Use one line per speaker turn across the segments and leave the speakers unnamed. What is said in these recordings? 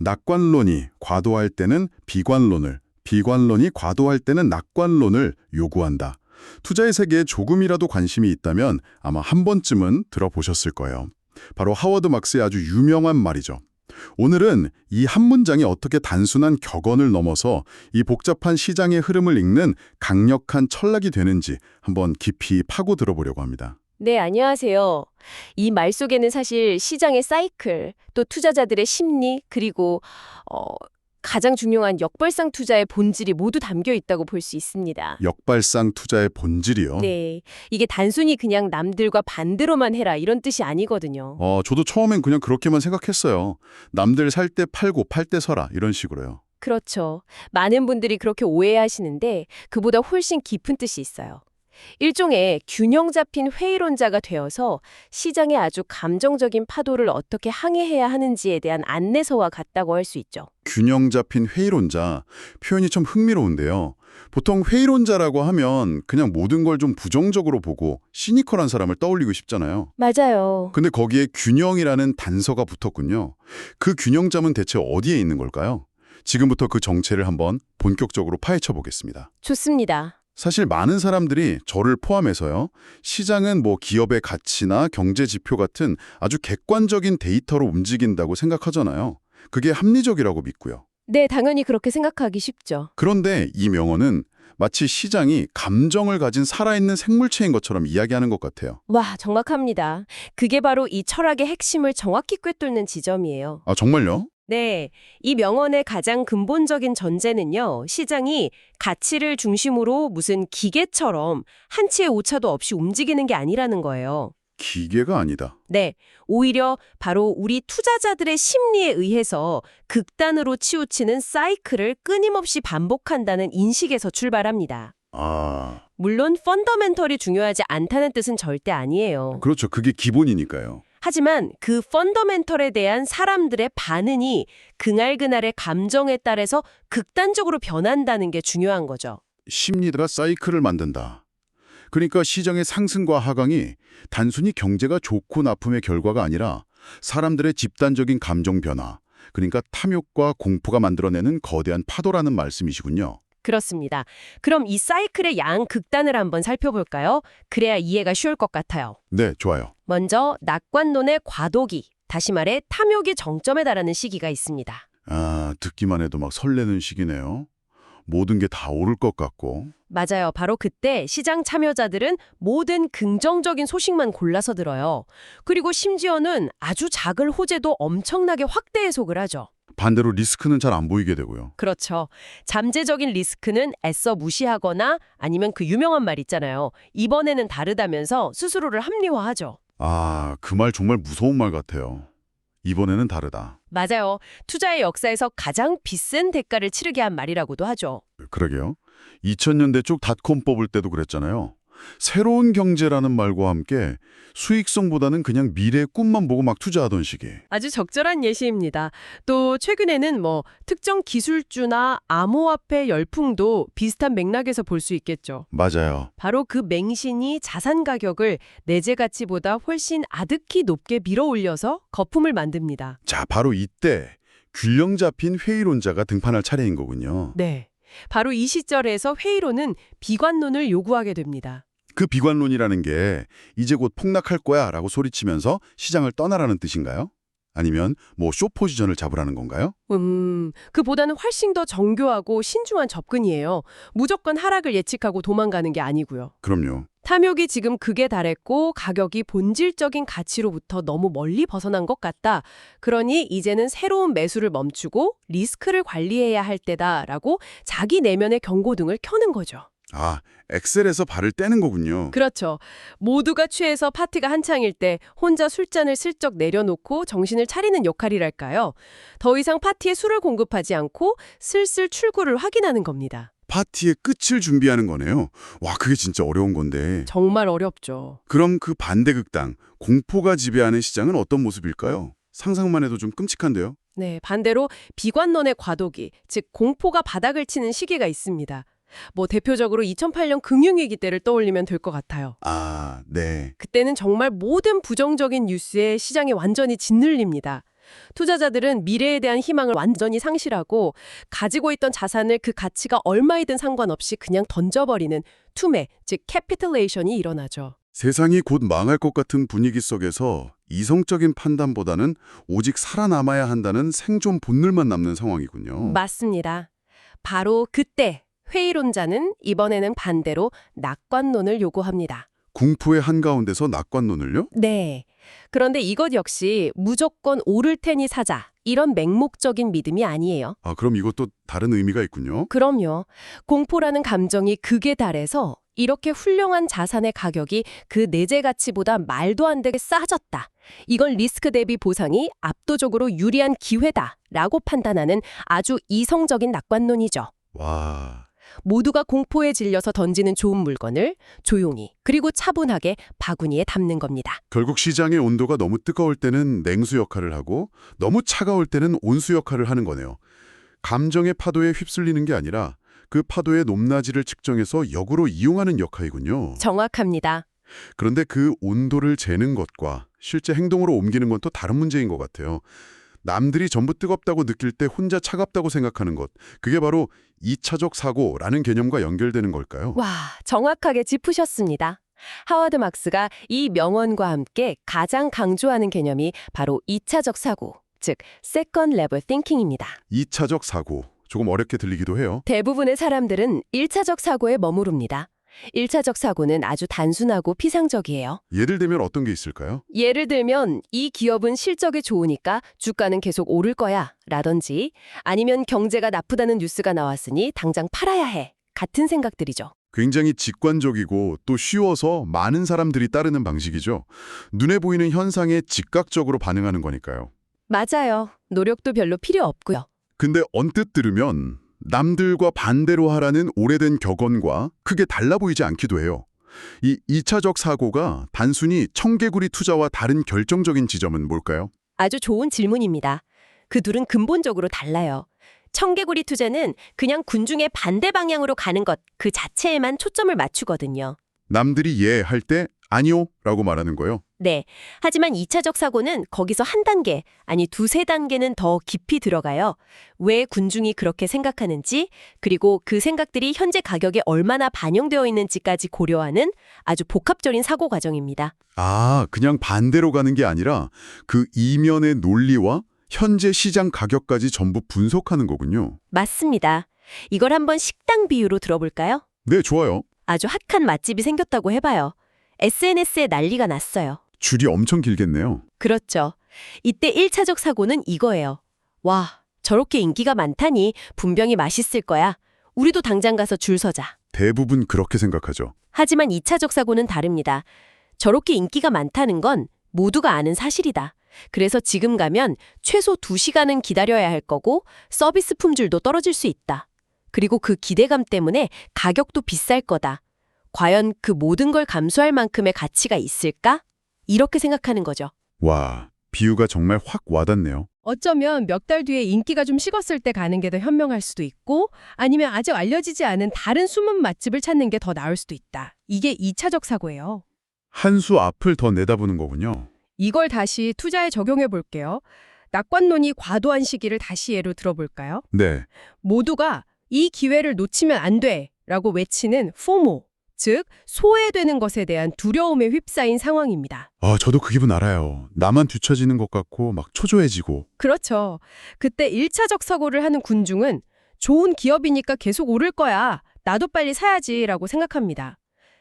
낙관론이 과도할 때는 비관론을, 비관론이 과도할 때는 낙관론을 요구한다. 투자의 세계에 조금이라도 관심이 있다면 아마 한 번쯤은 들어보셨을 거예요. 바로 하워드 막스의 아주 유명한 말이죠. 오늘은 이 한 문장이 어떻게 단순한 격언을 넘어서 이 복잡한 시장의 흐름을 읽는 강력한 철학이 되는지 한번 깊이 파고 들어보려고 합니다.
네, 안녕하세요. 이 말 속에는 사실 시장의 사이클, 또 투자자들의 심리, 그리고 어, 가장 중요한 역발상 투자의 본질이 모두 담겨 있다고 볼 수 있습니다.
역발상 투자의 본질이요.
네, 이게 단순히 그냥 남들과 반대로만 해라 이런 뜻이 아니거든요.
어, 저도 처음엔 그냥 그렇게만 생각했어요. 남들 살 때 팔고 팔 때 서라 이런 식으로요.
그렇죠. 많은 분들이 그렇게 오해하시는데 그보다 훨씬 깊은 뜻이 있어요. 일종의 균형 잡힌 회의론자가 되어서 시장의 아주 감정적인 파도를 어떻게 항해해야 하는지에 대한 안내서와 같다고 할 수 있죠.
균형 잡힌 회의론자 표현이 참 흥미로운데요. 보통 회의론자라고 하면 그냥 모든 걸 좀 부정적으로 보고 시니컬한 사람을 떠올리고 싶잖아요.
맞아요.
근데 거기에 균형이라는 단서가 붙었군요. 그 균형점은 대체 어디에 있는 걸까요? 지금부터 그 정체를 한번 본격적으로 파헤쳐 보겠습니다.
좋습니다.
사실 많은 사람들이 저를 포함해서요. 시장은 뭐 기업의 가치나 경제 지표 같은 아주 객관적인 데이터로 움직인다고 생각하잖아요. 그게 합리적이라고 믿고요.
네, 당연히 그렇게 생각하기 쉽죠.
그런데 이 명언은 마치 시장이 감정을 가진 살아있는 생물체인 것처럼 이야기하는 것 같아요.
와, 정확합니다. 그게 바로 이 철학의 핵심을 정확히 꿰뚫는 지점이에요.
아, 정말요?
네, 이 명언의 가장 근본적인 전제는요, 시장이 가치를 중심으로 무슨 기계처럼 한치의 오차도 없이 움직이는 게 아니라는 거예요.
기계가 아니다.
네, 오히려 바로 우리 투자자들의 심리에 의해서 극단으로 치우치는 사이클을 끊임없이 반복한다는 인식에서 출발합니다.
아,
물론 펀더멘털이 중요하지 않다는 뜻은 절대 아니에요.
그렇죠. 그게 기본이니까요.
하지만 그 펀더멘털에 대한 사람들의 반응이 그날그날의 감정에 따라서 극단적으로 변한다는 게 중요한 거죠.
심리가 사이클을 만든다. 그러니까 시장의 상승과 하강이 단순히 경제가 좋고 나쁨의 결과가 아니라 사람들의 집단적인 감정 변화, 그러니까 탐욕과 공포가 만들어내는 거대한 파도라는 말씀이시군요.
그렇습니다. 그럼 이 사이클의 양 극단을 한번 살펴볼까요? 그래야 이해가 쉬울 것 같아요.
네, 좋아요.
먼저 낙관론의 과도기, 다시 말해 탐욕이 정점에 달하는 시기가 있습니다.
아, 듣기만 해도 막 설레는 시기네요. 모든 게 다 오를 것 같고.
맞아요. 바로 그때 시장 참여자들은 모든 긍정적인 소식만 골라서 들어요. 그리고 심지어는 아주 작을 호재도 엄청나게 확대 해석을 하죠.
반대로 리스크는 잘 안 보이게 되고요.
그렇죠. 잠재적인 리스크는 애써 무시하거나 아니면 그 유명한 말 있잖아요. 이번에는 다르다면서 스스로를 합리화하죠.
아, 그 말 정말 무서운 말 같아요. 이번에는 다르다.
맞아요. 투자의 역사에서 가장 비싼 대가를 치르게 한 말이라고도 하죠.
그러게요. 2000년대 쪽 닷컴 뽑을 때도 그랬잖아요. 새로운 경제라는 말과 함께 수익성보다는 그냥 미래의 꿈만 보고 막 투자하던 시기.
아주 적절한 예시입니다. 또 최근에는 뭐 특정 기술주나 암호화폐 열풍도 비슷한 맥락에서 볼 수 있겠죠.
맞아요.
바로 그 맹신이 자산 가격을 내재 가치보다 훨씬 아득히 높게 밀어 올려서 거품을 만듭니다.
자, 바로 이때 균형 잡힌 회의론자가 등판할 차례인 거군요.
네. 바로 이 시절에서 회의로는 비관론을 요구하게 됩니다.
그 비관론이라는 게 이제 곧 폭락할 거야 라고 소리치면서 시장을 떠나라는 뜻인가요? 아니면 뭐 쇼 포지션을 잡으라는 건가요?
음, 그보다는 훨씬 더 정교하고 신중한 접근이에요. 무조건 하락을 예측하고 도망가는 게 아니고요.
그럼요.
탐욕이 지금 극에 달했고 가격이 본질적인 가치로부터 너무 멀리 벗어난 것 같다. 그러니 이제는 새로운 매수를 멈추고 리스크를 관리해야 할 때다라고 자기 내면의 경고등을 켜는 거죠.
아, 엑셀에서 발을 떼는 거군요.
그렇죠. 모두가 취해서 파티가 한창일 때 혼자 술잔을 슬쩍 내려놓고 정신을 차리는 역할이랄까요. 더 이상 파티에 술을 공급하지 않고 슬슬 출구를 확인하는 겁니다.
파티의 끝을 준비하는 거네요. 와, 그게 진짜 어려운 건데.
정말 어렵죠.
그럼 그 반대극당, 공포가 지배하는 시장은 어떤 모습일까요? 상상만 해도 좀 끔찍한데요.
네, 반대로 비관론의 과도기, 즉 공포가 바닥을 치는 시기가 있습니다. 뭐 대표적으로 2008년 금융위기 때를 떠올리면 될 것 같아요.
아, 네.
그때는 정말 모든 부정적인 뉴스에 시장이 완전히 짓눌립니다. 투자자들은 미래에 대한 희망을 완전히 상실하고 가지고 있던 자산을 그 가치가 얼마이든 상관없이 그냥 던져버리는 투매, 즉 캐피털레이션이 일어나죠.
세상이 곧 망할 것 같은 분위기 속에서 이성적인 판단보다는 오직 살아남아야 한다는 생존 본능만 남는 상황이군요.
맞습니다. 바로 그때 회의론자는 이번에는 반대로 낙관론을 요구합니다.
궁푸의 한가운데서 낙관론을요?
네. 그런데 이것 역시 무조건 오를 테니 사자 이런 맹목적인 믿음이 아니에요.
아, 그럼 이것도 다른 의미가 있군요.
그럼요. 공포라는 감정이 극에 달해서 이렇게 훌륭한 자산의 가격이 그 내재 가치보다 말도 안 되게 싸졌다. 이건 리스크 대비 보상이 압도적으로 유리한 기회다라고 판단하는 아주 이성적인 낙관론이죠.
와,
모두가 공포에 질려서 던지는 좋은 물건을 조용히 그리고 차분하게 바구니에 담는 겁니다.
결국 시장의 온도가 너무 뜨거울 때는 냉수 역할을 하고 너무 차가울 때는 온수 역할을 하는 거네요. 감정의 파도에 휩쓸리는 게 아니라 그 파도의 높낮이를 측정해서 역으로 이용하는 역할이군요.
정확합니다.
그런데 그 온도를 재는 것과 실제 행동으로 옮기는 건 또 다른 문제인 것 같아요. 남들이 전부 뜨겁다고 느낄 때 혼자 차갑다고 생각하는 것, 그게 바로 2차적 사고라는 개념과 연결되는 걸까요?
와, 정확하게 짚으셨습니다. 하워드 막스가 이 명언과 함께 가장 강조하는 개념이 바로 2차적 사고, 즉 second level thinking입니다.
2차적 사고, 조금 어렵게 들리기도 해요.
대부분의 사람들은 1차적 사고에 머무릅니다. 1차적 사고는 아주 단순하고 피상적이에요.
예를 들면 어떤 게 있을까요?
예를 들면 이 기업은 실적이 좋으니까 주가는 계속 오를 거야 라든지 아니면 경제가 나쁘다는 뉴스가 나왔으니 당장 팔아야 해 같은 생각들이죠.
굉장히 직관적이고 또 쉬워서 많은 사람들이 따르는 방식이죠. 눈에 보이는 현상에 즉각적으로 반응하는 거니까요.
맞아요. 노력도 별로 필요 없고요.
근데 언뜻 들으면 남들과 반대로 하라는 오래된 격언과 크게 달라 보이지 않기도 해요. 이 2차적 사고가 단순히 청개구리 투자와 다른 결정적인 지점은 뭘까요?
아주 좋은 질문입니다. 그 둘은 근본적으로 달라요. 청개구리 투자는 그냥 군중의 반대 방향으로 가는 것 그 자체에만 초점을 맞추거든요.
남들이 예 할 때 아니요 라고 말하는 거요.
네. 하지만 2차적 사고는 거기서 한 단계, 아니 두세 단계는 더 깊이 들어가요. 왜 군중이 그렇게 생각하는지, 그리고 그 생각들이 현재 가격에 얼마나 반영되어 있는지까지 고려하는 아주 복합적인 사고 과정입니다.
아, 그냥 반대로 가는 게 아니라 그 이면의 논리와 현재 시장 가격까지 전부 분석하는 거군요.
맞습니다. 이걸 한번 식당 비유로 들어볼까요?
네, 좋아요.
아주 핫한 맛집이 생겼다고 해봐요. SNS에 난리가 났어요.
줄이 엄청 길겠네요.
그렇죠. 이때 1차적 사고는 이거예요. 와, 저렇게 인기가 많다니 분명히 맛있을 거야. 우리도 당장 가서 줄 서자.
대부분 그렇게 생각하죠.
하지만 2차적 사고는 다릅니다. 저렇게 인기가 많다는 건 모두가 아는 사실이다. 그래서 지금 가면 최소 2시간은 기다려야 할 거고 서비스 품질도 떨어질 수 있다. 그리고 그 기대감 때문에 가격도 비쌀 거다. 과연 그 모든 걸 감수할 만큼의 가치가 있을까? 이렇게 생각하는 거죠.
와, 비유가 정말 확 와닿네요.
어쩌면 몇 달 뒤에 인기가 좀 식었을 때 가는 게 더 현명할 수도 있고 아니면 아직 알려지지 않은 다른 숨은 맛집을 찾는 게 더 나을 수도 있다. 이게 2차적 사고예요.
한 수 앞을 더 내다보는 거군요.
이걸 다시 투자에 적용해 볼게요. 낙관론이 과도한 시기를 다시 예로 들어볼까요?
네,
모두가 이 기회를 놓치면 안 돼! 라고 외치는 포모, 즉 소외되는 것에 대한 두려움에 휩싸인 상황입니다.
아, 저도 그 기분 알아요. 나만 뒤처지는 것 같고 막 초조해지고.
그렇죠. 그때 1차적 사고를 하는 군중은 좋은 기업이니까 계속 오를 거야. 나도 빨리 사야지 라고 생각합니다.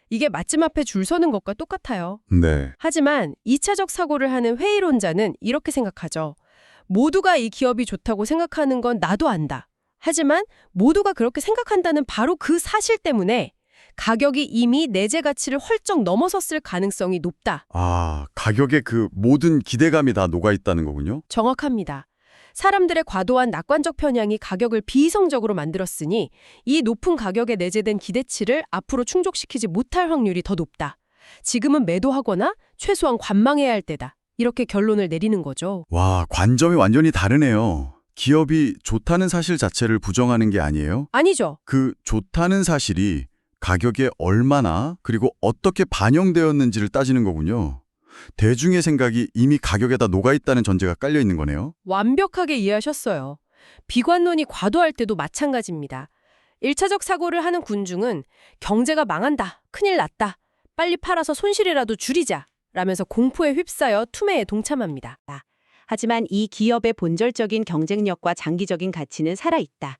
이게 맛집 앞에 줄 서는 것과 똑같아요.
네,
하지만 2차적 사고를 하는 회의론자는 이렇게 생각하죠. 모두가 이 기업이 좋다고 생각하는 건 나도 안다. 하지만 모두가 그렇게 생각한다는 바로 그 사실 때문에 가격이 이미 내재 가치를 헐쩍 넘어섰을 가능성이 높다.
아, 가격에 그 모든 기대감이 다 녹아 있다는 거군요.
정확합니다. 사람들의 과도한 낙관적 편향이 가격을 비이성적으로 만들었으니 이 높은 가격에 내재된 기대치를 앞으로 충족시키지 못할 확률이 더 높다. 지금은 매도하거나 최소한 관망해야 할 때다. 이렇게 결론을 내리는 거죠.
와, 관점이 완전히 다르네요. 기업이 좋다는 사실 자체를 부정하는 게 아니에요?
아니죠.
그 좋다는 사실이 가격에 얼마나 그리고 어떻게 반영되었는지를 따지는 거군요. 대중의 생각이 이미 가격에다 녹아있다는 전제가 깔려 있는 거네요.
완벽하게 이해하셨어요. 비관론이 과도할 때도 마찬가지입니다. 1차적 사고를 하는 군중은 경제가 망한다, 큰일 났다, 빨리 팔아서 손실이라도 줄이자 라면서 공포에 휩싸여 투매에 동참합니다.
하지만 이 기업의 본질적인 경쟁력과 장기적인 가치는 살아있다.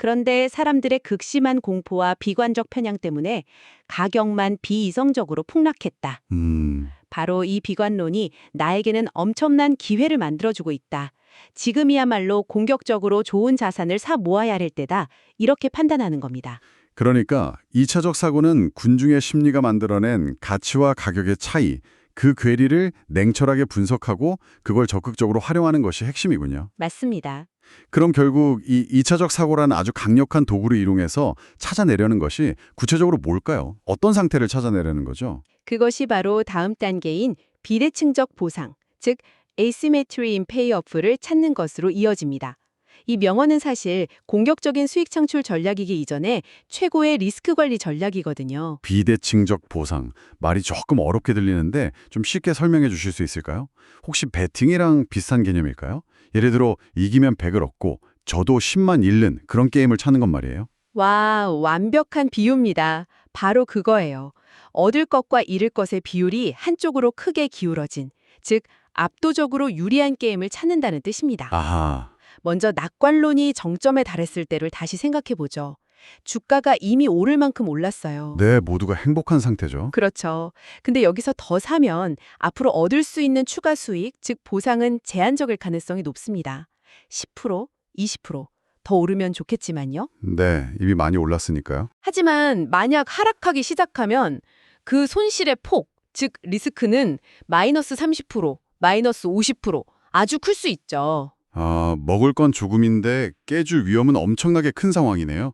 그런데 사람들의 극심한 공포와 비관적 편향 때문에 가격만 비이성적으로 폭락했다.
음,
바로 이 비관론이 나에게는 엄청난 기회를 만들어주고 있다. 지금이야말로 공격적으로 좋은 자산을 사 모아야 할 때다. 이렇게 판단하는 겁니다.
그러니까 2차적 사고는 군중의 심리가 만들어낸 가치와 가격의 차이, 그 괴리를 냉철하게 분석하고 그걸 적극적으로 활용하는 것이 핵심이군요.
맞습니다.
그럼 결국 이 2차적 사고라는 아주 강력한 도구를 이용해서 찾아내려는 것이 구체적으로 뭘까요? 어떤 상태를 찾아내려는 거죠?
그것이 바로 다음 단계인 비대칭적 보상, 즉 asymmetry in payoff를 찾는 것으로 이어집니다. 이 명언은 사실 공격적인 수익 창출 전략이기 이전에 최고의 리스크 관리 전략이거든요.
비대칭적 보상. 말이 조금 어렵게 들리는데 좀 쉽게 설명해 주실 수 있을까요? 혹시 배팅이랑 비슷한 개념일까요? 예를 들어 이기면 100을 얻고 저도 10만 잃는 그런 게임을 찾는 건 말이에요.
와, 완벽한 비유입니다. 바로 그거예요. 얻을 것과 잃을 것의 비율이 한쪽으로 크게 기울어진, 즉 압도적으로 유리한 게임을 찾는다는 뜻입니다.
아하.
먼저 낙관론이 정점에 달했을 때를 다시 생각해 보죠. 주가가 이미 오를 만큼 올랐어요.
네, 모두가 행복한 상태죠.
그렇죠. 근데 여기서 더 사면 앞으로 얻을 수 있는 추가 수익, 즉 보상은 제한적일 가능성이 높습니다. 10%, 20%. 더 오르면 좋겠지만요.
네, 이미 많이 올랐으니까요.
하지만 만약 하락하기 시작하면 그 손실의 폭, 즉 리스크는 마이너스 30%, 마이너스 50% 아주 클 수 있죠.
아, 먹을 건 조금인데 깨줄 위험은 엄청나게 큰 상황이네요.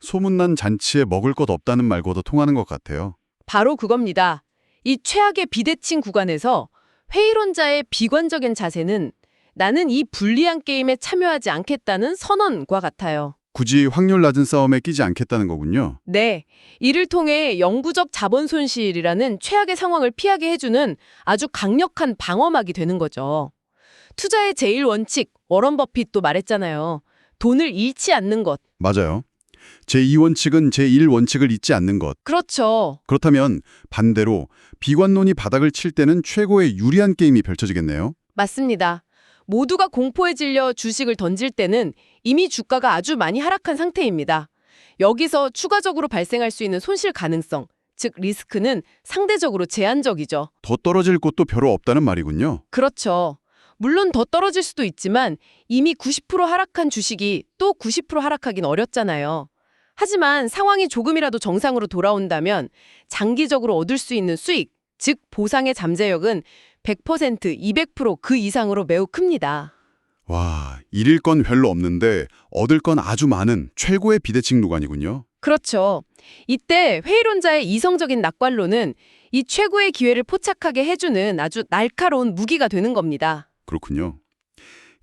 소문난 잔치에 먹을 것 없다는 말과도 통하는 것 같아요.
바로 그겁니다. 이 최악의 비대칭 구간에서 회의론자의 비관적인 자세는 나는 이 불리한 게임에 참여하지 않겠다는 선언과 같아요.
굳이 확률 낮은 싸움에 끼지 않겠다는 거군요.
네, 이를 통해 영구적 자본 손실이라는 최악의 상황을 피하게 해주는 아주 강력한 방어막이 되는 거죠. 투자의 제일 원칙, 워런 버핏도 말했잖아요. 돈을 잃지 않는 것.
맞아요. 제2원칙은 제1원칙을 잊지 않는 것.
그렇죠.
그렇다면 반대로 비관론이 바닥을 칠 때는 최고의 유리한 게임이 펼쳐지겠네요.
맞습니다. 모두가 공포에 질려 주식을 던질 때는 이미 주가가 아주 많이 하락한 상태입니다. 여기서 추가적으로 발생할 수 있는 손실 가능성, 즉 리스크는 상대적으로 제한적이죠.
더 떨어질 곳도 별로 없다는 말이군요.
그렇죠. 물론 더 떨어질 수도 있지만 이미 90% 하락한 주식이 또 90% 하락하긴 어렵잖아요. 하지만 상황이 조금이라도 정상으로 돌아온다면 장기적으로 얻을 수 있는 수익, 즉 보상의 잠재력은 100%, 200%그 이상으로 매우 큽니다.
와, 잃을 건 별로 없는데 얻을 건 아주 많은 최고의 비대칭 구간이군요.
그렇죠. 이때 회의론자의 이성적인 낙관론은 이 최고의 기회를 포착하게 해주는 아주 날카로운 무기가 되는 겁니다.
그렇군요.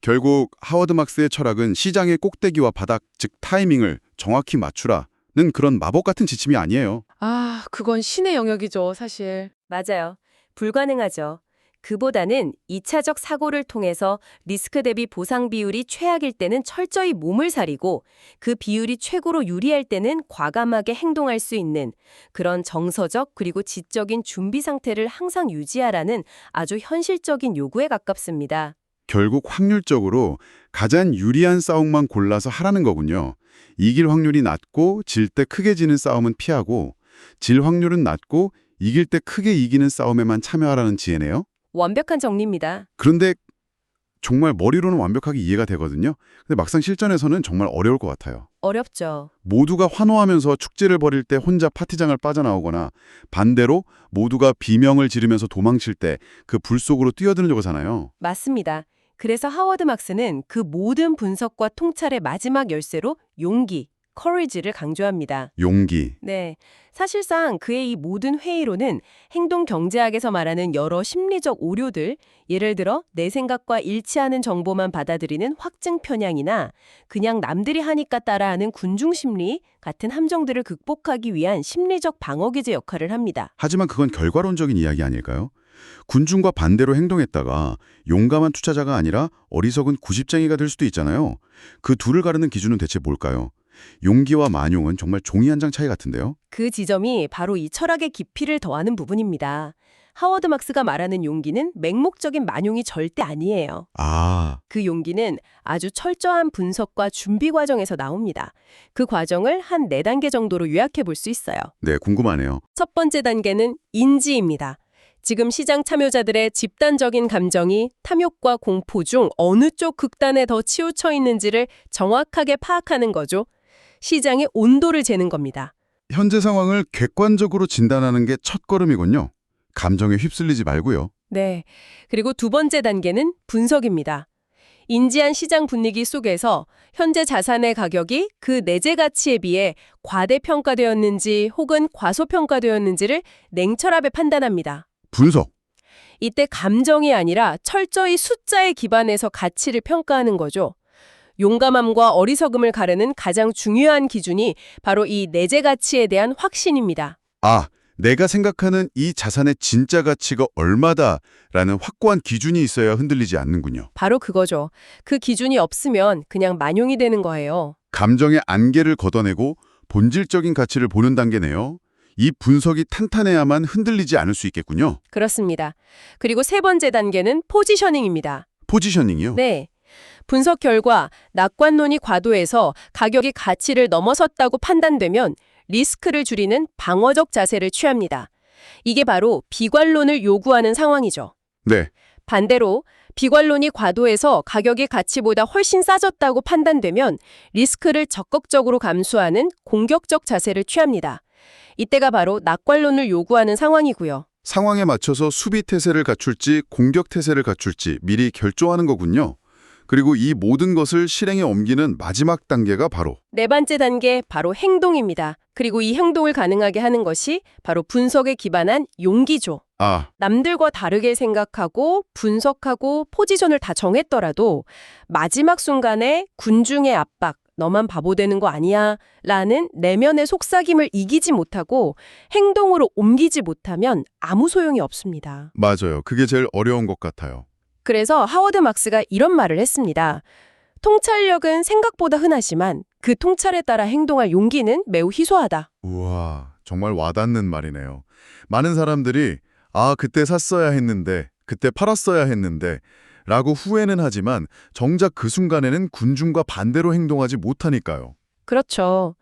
결국 하워드 막스의 철학은 시장의 꼭대기와 바닥, 즉 타이밍을 정확히 맞추라는 그런 마법 같은 지침이 아니에요.
아, 그건 신의 영역이죠, 사실.
맞아요. 불가능하죠. 그보다는 2차적 사고를 통해서 리스크 대비 보상 비율이 최악일 때는 철저히 몸을 사리고 그 비율이 최고로 유리할 때는 과감하게 행동할 수 있는 그런 정서적 그리고 지적인 준비 상태를 항상 유지하라는 아주 현실적인 요구에 가깝습니다.
결국 확률적으로 가장 유리한 싸움만 골라서 하라는 거군요. 이길 확률이 낮고 질 때 크게 지는 싸움은 피하고 질 확률은 낮고 이길 때 크게 이기는 싸움에만 참여하라는 지혜네요.
완벽한 정리입니다.
그런데 정말 머리로는 완벽하게 이해가 되거든요. 근데 막상 실전에서는 정말 어려울 것 같아요.
어렵죠.
모두가 환호하면서 축제를 벌일 때 혼자 파티장을 빠져나오거나 반대로 모두가 비명을 지르면서 도망칠 때 그 불 속으로 뛰어드는 거잖아요.
맞습니다. 그래서 하워드 막스는 그 모든 분석과 통찰의 마지막 열쇠로 용기, courage를 강조합니다.
용기.
네. 사실상 그의 이 모든 회의로는 행동 경제학에서 말하는 여러 심리적 오류들, 예를 들어 내 생각과 일치하는 정보만 받아들이는 확증 편향이나 그냥 남들이 하니까 따라하는 군중 심리 같은 함정들을 극복하기 위한 심리적 방어 기제 역할을 합니다.
하지만 그건 결과론적인 이야기 아닐까요? 군중과 반대로 행동했다가 용감한 투자자가 아니라 어리석은 구십쟁이가 될 수도 있잖아요. 그 둘을 가르는 기준은 대체 뭘까요? 용기와 만용은 정말 종이 한 장 차이 같은데요.
그 지점이 바로 이 철학의 깊이를 더하는 부분입니다. 하워드 막스가 말하는 용기는 맹목적인 만용이 절대 아니에요.
아,
그 용기는 아주 철저한 분석과 준비 과정에서 나옵니다. 그 과정을 한 네 단계 정도로 요약해 볼 수 있어요.
네, 궁금하네요.
첫 번째 단계는 인지입니다. 지금 시장 참여자들의 집단적인 감정이 탐욕과 공포 중 어느 쪽 극단에 더 치우쳐 있는지를 정확하게 파악하는 거죠. 시장의 온도를 재는 겁니다.
현재 상황을 객관적으로 진단하는 게 첫걸음이군요. 감정에 휩쓸리지 말고요.
네. 그리고 두 번째 단계는 분석입니다. 인지한 시장 분위기 속에서 현재 자산의 가격이 그 내재 가치에 비해 과대평가되었는지 혹은 과소평가되었는지를 냉철하게 판단합니다.
분석.
이때 감정이 아니라 철저히 숫자에 기반해서 가치를 평가하는 거죠. 용감함과 어리석음을 가르는 가장 중요한 기준이 바로 이 내재 가치에 대한 확신입니다.
아, 내가 생각하는 이 자산의 진짜 가치가 얼마다라는 확고한 기준이 있어야 흔들리지 않는군요.
바로 그거죠. 그 기준이 없으면 그냥 만용이 되는 거예요.
감정의 안개를 걷어내고 본질적인 가치를 보는 단계네요. 이 분석이 탄탄해야만 흔들리지 않을 수 있겠군요.
그렇습니다. 그리고 세 번째 단계는 포지셔닝입니다.
포지셔닝이요?
네. 분석 결과 낙관론이 과도해서 가격이 가치를 넘어섰다고 판단되면 리스크를 줄이는 방어적 자세를 취합니다. 이게 바로 비관론을 요구하는 상황이죠.
네.
반대로 비관론이 과도해서 가격이 가치보다 훨씬 싸졌다고 판단되면 리스크를 적극적으로 감수하는 공격적 자세를 취합니다. 이때가 바로 낙관론을 요구하는 상황이고요.
상황에 맞춰서 수비 태세를 갖출지 공격 태세를 갖출지 미리 결정하는 거군요. 그리고 이 모든 것을 실행에 옮기는 마지막 단계가 바로
네 번째 단계 바로 행동입니다. 그리고 이 행동을 가능하게 하는 것이 바로 분석에 기반한 용기죠.
아,
남들과 다르게 생각하고 분석하고 포지션을 다 정했더라도 마지막 순간에 군중의 압박, 너만 바보 되는 거 아니야 라는 내면의 속삭임을 이기지 못하고 행동으로 옮기지 못하면 아무 소용이 없습니다.
맞아요. 그게 제일 어려운 것 같아요.
그래서 하워드 막스가 이런 말을 했습니다. 통찰력은 생각보다 흔하지만 그 통찰에 따라 행동할 용기는 매우 희소하다.
우와, 정말 와닿는 말이네요. 많은 사람들이 아, 그때 샀어야 했는데, 그때 팔았어야 했는데 라고 후회는 하지만 정작 그 순간에는 군중과 반대로 행동하지 못하니까요.
그렇죠.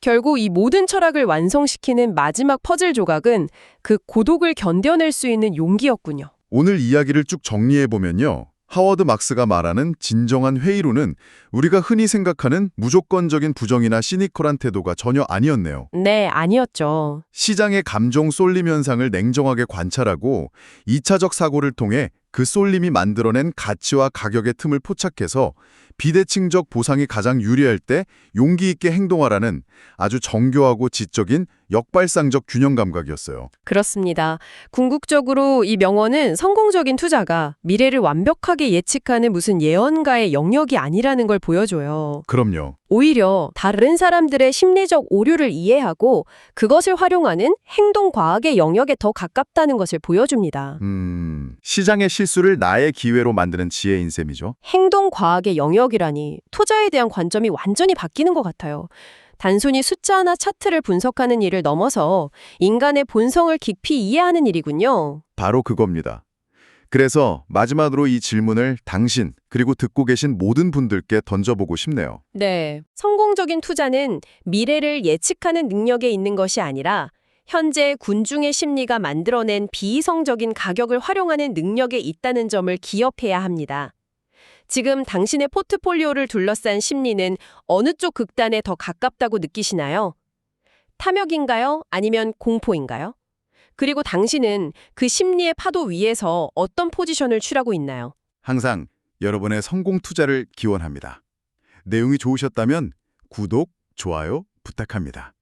결국 이 모든 철학을 완성시키는 마지막 퍼즐 조각은 그 고독을 견뎌낼 수 있는 용기였군요.
오늘 이야기를 쭉 정리해보면요. 하워드 막스가 말하는 진정한 회의론은 우리가 흔히 생각하는 무조건적인 부정이나 시니컬한 태도가 전혀 아니었네요.
네, 아니었죠.
시장의 감정 쏠림 현상을 냉정하게 관찰하고 2차적 사고를 통해 그 쏠림이 만들어낸 가치와 가격의 틈을 포착해서 비대칭적 보상이 가장 유리할 때 용기 있게 행동하라는 아주 정교하고 지적인 역발상적 균형 감각이었어요.
그렇습니다. 궁극적으로 이 명언은 성공적인 투자가 미래를 완벽하게 예측하는 무슨 예언가의 영역이 아니라는 걸 보여줘요.
그럼요.
오히려 다른 사람들의 심리적 오류를 이해하고 그것을 활용하는 행동 과학의 영역에 더 가깝다는 것을 보여줍니다.
음, 시장의 실수를 나의 기회로 만드는 지혜인 셈이죠.
행동 과학의 영역 이라니 투자에 대한 관점이 완전히 바뀌는 것 같아요. 단순히 숫자나 차트를 분석하는 일을 넘어서 인간의 본성을 깊이 이해하는 일이군요.
바로 그겁니다. 그래서 마지막으로 이 질문을 당신 그리고 듣고 계신 모든 분들께 던져보고 싶네요.
네. 성공적인 투자는 미래를 예측하는 능력에 있는 것이 아니라 현재 군중의 심리가 만들어낸 비이성적인 가격을 활용하는 능력에 있다는 점을 기억해야 합니다. 지금 당신의 포트폴리오를 둘러싼 심리는 어느 쪽 극단에 더 가깝다고 느끼시나요? 탐욕인가요? 아니면 공포인가요? 그리고 당신은 그 심리의 파도 위에서 어떤 포지션을 취하고 있나요?
항상 여러분의 성공 투자를 기원합니다. 내용이 좋으셨다면 구독, 좋아요 부탁합니다.